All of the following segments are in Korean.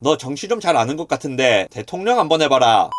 너 정치 좀 잘 아는 것 같은데 대통령 한번 해봐라.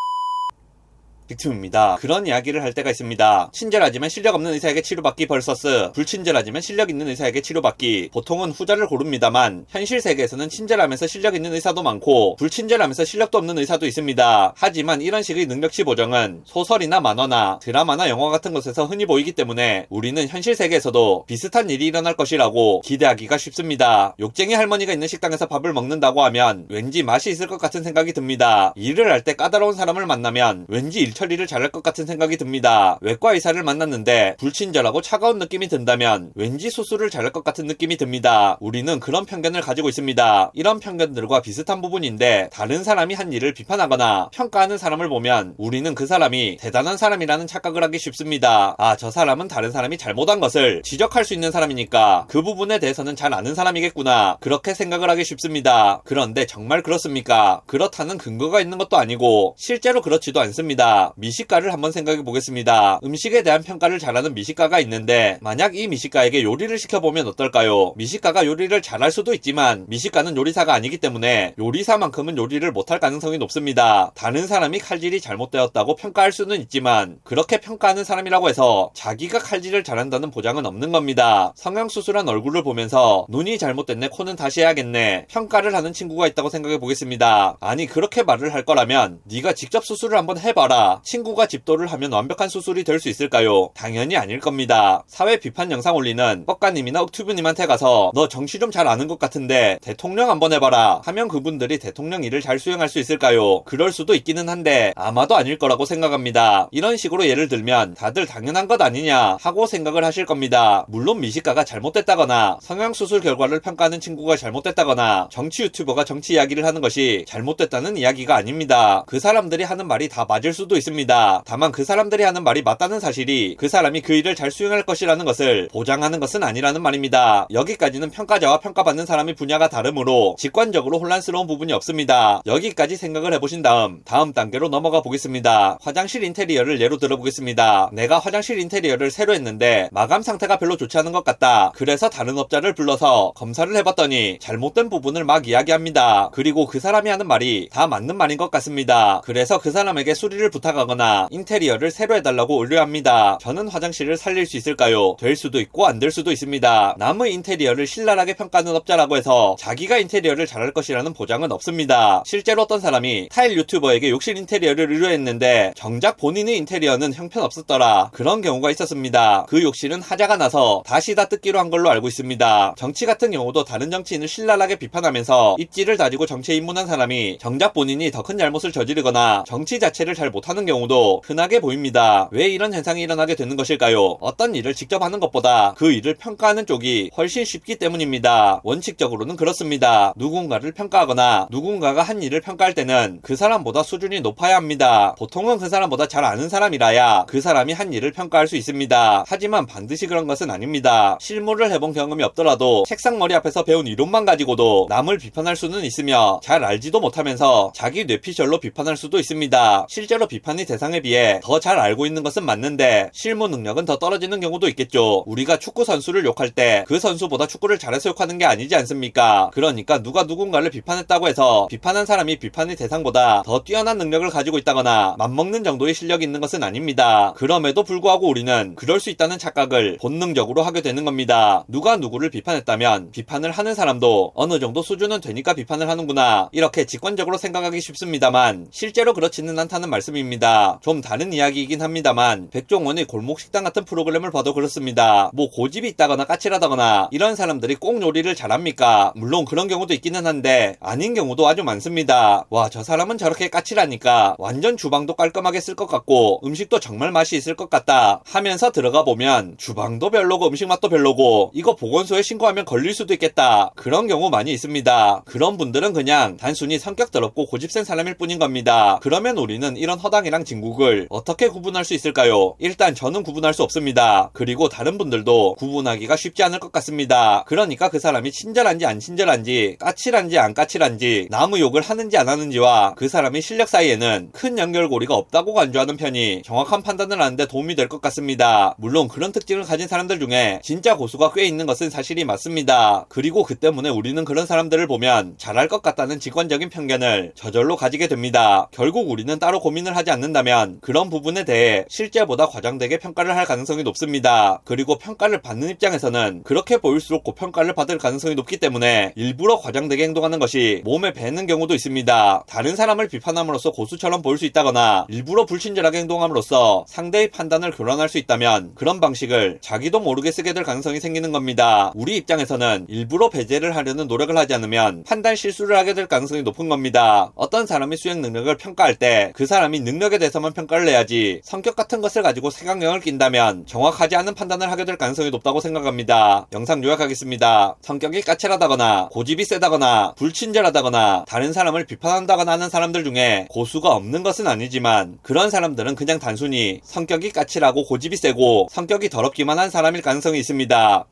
빅팀입니다. 그런 이야기를 할 때가 있습니다. 친절하지만 실력 없는 의사에게 치료받기 벌서스, 불친절하지만 실력 있는 의사에게 치료받기. 보통은 후자를 고릅니다만 현실 세계에서는 친절하면서 실력 있는 의사도 많고 불친절하면서 실력도 없는 의사도 있습니다. 하지만 이런 식의 능력치 보정은 소설이나 만화나 드라마나 영화 같은 곳에서 흔히 보이기 때문에 우리는 현실 세계에서도 비슷한 일이 일어날 것이라고 기대하기가 쉽습니다. 욕쟁이 할머니가 있는 식당에서 밥을 먹는다고 하면 왠지 맛이 있을 것 같은 생각이 듭니다. 일을 할 때 까다로운 사람을 만나면 왠지 일 처리를 잘할 것 같은 생각이 듭니다. 외과 의사를 만났는데 불친절하고 차가운 느낌이 든다면 왠지 수술을 잘할 것 같은 느낌이 듭니다. 우리는 그런 편견을 가지고 있습니다. 이런 편견들과 비슷한 부분인데 다른 사람이 한 일을 비판하거나 평가하는 사람을 보면 우리는 그 사람이 대단한 사람이라는 착각을 하기 쉽습니다. 아, 저 사람은 다른 사람이 잘못한 것을 지적할 수 있는 사람이니까 그 부분에 대해서는 잘 아는 사람이겠구나. 그렇게 생각을 하기 쉽습니다. 그런데 정말 그렇습니까? 그렇다는 근거가 있는 것도 아니고 실제로 그렇지도 않습니다. 미식가를 한번 생각해 보겠습니다. 음식에 대한 평가를 잘하는 미식가가 있는데 만약 이 미식가에게 요리를 시켜보면 어떨까요? 미식가가 요리를 잘할 수도 있지만 미식가는 요리사가 아니기 때문에 요리사만큼은 요리를 못할 가능성이 높습니다. 다른 사람이 칼질이 잘못되었다고 평가할 수는 있지만 그렇게 평가하는 사람이라고 해서 자기가 칼질을 잘한다는 보장은 없는 겁니다. 성형수술한 얼굴을 보면서 눈이 잘못됐네 코는 다시 해야겠네 평가를 하는 친구가 있다고 생각해 보겠습니다. 아니 그렇게 말을 할 거라면 네가 직접 수술을 한번 해봐라. 친구가 집도를 하면 완벽한 수술이 될 수 있을까요? 당연히 아닐 겁니다. 사회 비판 영상 올리는 뻑가님이나 옥튜브님한테 가서 너 정치 좀 잘 아는 것 같은데 대통령 한번 해봐라 하면 그분들이 대통령 일을 잘 수행할 수 있을까요? 그럴 수도 있기는 한데 아마도 아닐 거라고 생각합니다. 이런 식으로 예를 들면 다들 당연한 것 아니냐 하고 생각을 하실 겁니다. 물론 미식가가 잘못됐다거나 성형수술 결과를 평가하는 친구가 잘못됐다거나 정치 유튜버가 정치 이야기를 하는 것이 잘못됐다는 이야기가 아닙니다. 그 사람들이 하는 말이 다 맞을 수도 있 습니다. 다만 그 사람들이 하는 말이 맞다는 사실이 그 사람이 그 일을 잘 수행할 것이라는 것을 보장하는 것은 아니라는 말입니다. 여기까지는 평가자와 평가받는 사람의 분야가 다르므로 직관적으로 혼란스러운 부분이 없습니다. 여기까지 생각을 해보신 다음 다음 단계로 넘어가 보겠습니다. 화장실 인테리어를 예로 들어보겠습니다. 내가 화장실 인테리어를 새로 했는데 마감 상태가 별로 좋지 않은 것 같다. 그래서 다른 업자를 불러서 검사를 해봤더니 잘못된 부분을 막 이야기합니다. 그리고 그 사람이 하는 말이 다 맞는 말인 것 같습니다. 그래서 그 사람에게 수리를 부탁 하거나 인테리어를 새로 해달라고 의뢰합니다. 저는 화장실을 살릴 수 있을까요? 될 수도 있고 안 될 수도 있습니다. 남의 인테리어를 신랄하게 평가하는 업자라고 해서 자기가 인테리어를 잘할 것이라는 보장은 없습니다. 실제로 어떤 사람이 타일 유튜버에게 욕실 인테리어를 의뢰했는데 정작 본인의 인테리어는 형편없었더라. 그런 경우가 있었습니다. 그 욕실은 하자가 나서 다시 다 뜯기로 한 걸로 알고 있습니다. 정치 같은 경우도 다른 정치인을 신랄하게 비판하면서 입지를 다지고 정치에 입문한 사람이 정작 본인이 더 큰 잘못을 저지르거나 정치 자체를 잘 못하는 경우도 흔하게 보입니다. 왜 이런 현상이 일어나게 되는 것일까요? 어떤 일을 직접 하는 것보다 그 일을 평가하는 쪽이 훨씬 쉽기 때문입니다. 원칙적으로는 그렇습니다. 누군가를 평가하거나 누군가가 한 일을 평가할 때는 그 사람보다 수준이 높아야 합니다. 보통은 그 사람보다 잘 아는 사람이라야 그 사람이 한 일을 평가할 수 있습니다. 하지만 반드시 그런 것은 아닙니다. 실무를 해본 경험이 없더라도 책상 머리 앞에서 배운 이론만 가지고도 남을 비판할 수는 있으며 잘 알지도 못하면서 자기 뇌피셜로 비판할 수도 있습니다. 실제로 비판 의 대상에 비해 더 잘 알고 있는 것은 맞는데 실무 능력은 더 떨어지는 경우도 있겠죠. 우리가 축구 선수를 욕할 때 그 선수보다 축구를 잘해서 욕하는 게 아니지 않습니까? 그러니까 누가 누군가를 비판했다고 해서 비판한 사람이 비판의 대상보다 더 뛰어난 능력을 가지고 있다거나 맞먹는 정도의 실력이 있는 것은 아닙니다. 그럼에도 불구하고 우리는 그럴 수 있다는 착각을 본능적으로 하게 되는 겁니다. 누가 누구를 비판했다면 비판을 하는 사람도 어느 정도 수준은 되니까 비판을 하는구나 이렇게 직관적으로 생각하기 쉽습니다만 실제로 그렇지는 않다는 말씀입니다. 좀 다른 이야기이긴 합니다만 백종원의 골목 식당 같은 프로그램을 봐도 그렇습니다. 뭐 고집이 있다거나 까칠하다거나 이런 사람들이 꼭 요리를 잘합니까? 물론 그런 경우도 있기는 한데 아닌 경우도 아주 많습니다. 와 저 사람은 저렇게 까칠하니까 완전 주방도 깔끔하게 쓸 것 같고 음식도 정말 맛이 있을 것 같다 하면서 들어가 보면 주방도 별로고 음식 맛도 별로고 이거 보건소에 신고하면 걸릴 수도 있겠다 그런 경우 많이 있습니다. 그런 분들은 그냥 단순히 성격 더럽고 고집센 사람일 뿐인 겁니다. 그러면 우리는 이런 허당 사랑이랑 진국을 어떻게 구분할 수 있을까요? 일단 저는 구분할 수 없습니다. 그리고 다른 분들도 구분하기가 쉽지 않을 것 같습니다. 그러니까 그 사람이 친절한지 안 친절한지 까칠한지 안 까칠한지 나무 욕을 하는지 안 하는지와 그 사람의 실력 사이에는 큰 연결고리가 없다고 간주하는 편이 정확한 판단을 하는데 도움이 될 것 같습니다. 물론 그런 특징을 가진 사람들 중에 진짜 고수가 꽤 있는 것은 사실이 맞습니다. 그리고 그 때문에 우리는 그런 사람들을 보면 잘할 것 같다는 직관적인 편견을 저절로 가지게 됩니다. 결국 우리는 따로 고민을 하지 않는 다면 그런 부분에 대해 실제보다 과장되게 평가를 할 가능성이 높습니다. 그리고 평가를 받는 입장에서는 그렇게 보일수록 고평가를 받을 가능성이 높기 때문에 일부러 과장되게 행동하는 것이 몸에 배는 경우도 있습니다. 다른 사람을 비판함으로써 고수처럼 보일 수 있다거나 일부러 불친절하게 행동함으로써 상대의 판단을 교란할 수 있다면 그런 방식을 자기도 모르게 쓰게 될 가능성이 생기는 겁니다. 우리 입장에서는 일부러 배제를 하려는 노력을 하지 않으면 판단 실수를 하게 될 가능성이 높은 겁니다. 어떤 사람이 수행 능력을 평가할 때 그 사람이 능력 에 대해서만 평가를 해야지 성격 같은 것을 가지고 색안경을 낀다면 정확하지 않은 판단을 하게 될 가능성이 높다고 생각합니다. 영상 요약하겠습니다. 성격이 까칠하다거나 고집이 세다거나 불친절하다거나 다른 사람을 비판한다거나 하는 사람들 중에 고수가 없는 것은 아니지만 그런 사람들은 그냥 단순히 성격이 까칠하고 고집이 세고 성격이 더럽기만 한 사람일 가능성이 있습니다.